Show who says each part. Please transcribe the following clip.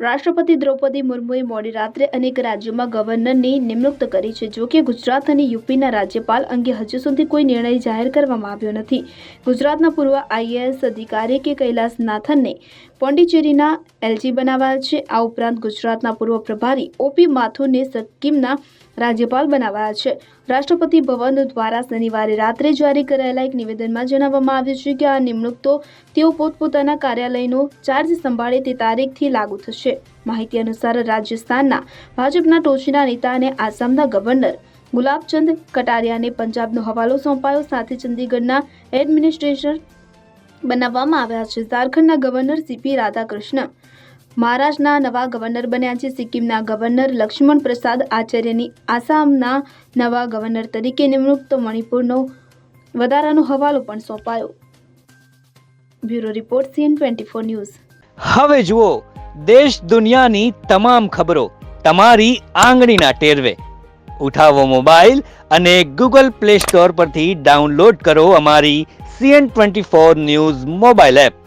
Speaker 1: રાષ્ટ્રપતિ દ્રૌપદી મુર્મુએ મોડી રાત્રે અનેક રાજ્યોમાં ગવર્નરની નિમણૂક કરી છે. જો કે ગુજરાત અને યુપીના રાજ્યપાલ અંગે હજુ સુધી કોઈ નિર્ણય જાહેર કરવામાં આવ્યો નથી. ગુજરાતના પૂર્વ આઈએએસ અધિકારી કે કૈલાસ નાથનને પોંડિચેરીના એલજી બનાવાયા છે. આ ઉપરાંત ગુજરાતના પૂર્વ પ્રભારી ઓપી માથુરને સિક્કિમના રાજ્યપાલ બનાવાયા છે. રાષ્ટ્રપતિ ભવન દ્વારા શનિવારે રાત્રે જારી કરાયેલા એક નિવેદનમાં જણાવવામાં આવ્યું છે કે આ નિમણૂક તો તેઓ પોતપોતાના કાર્યાલયનો ચાર્જ સંભાળે તે તારીખથી લાગુ થશે. માહિતી અનુસાર રાજસ્થાનના ભાજપના ટોચના નેતા અને આસામના ગવર્નર ગુલાબચંદ કટારિયાને પંજાબનો હવાલો સોંપાયો. સાથે ચંદીગઢના એડમિનિસ્ટ્રેટર બનાવવામાં આવ્યા છે. ઝારખંડના ગવર્નર સીપી રાધાકૃષ્ણ મહારાષ્ટ્રના નવા ગવર્નર બન્યા છે. સિક્કિમના ગવર્નર લક્ષ્મણ પ્રસાદ આચાર્યની આસામના નવા ગવર્નર તરીકે નિમણૂક, તો મણિપુરનો વધારાનો હવાલો પણ સોંપાયો. Bureau report, CN twenty four news.
Speaker 2: હવે જુઓ, દેશ દુનિયાની તમામ ખબરો તમારી આંગળીના ટેરવે. ઉઠાવો મોબાઈલ અને ગૂગલ પ્લે સ્ટોર પરથી ડાઉનલોડ કરો અમારી CN twenty four news mobile app.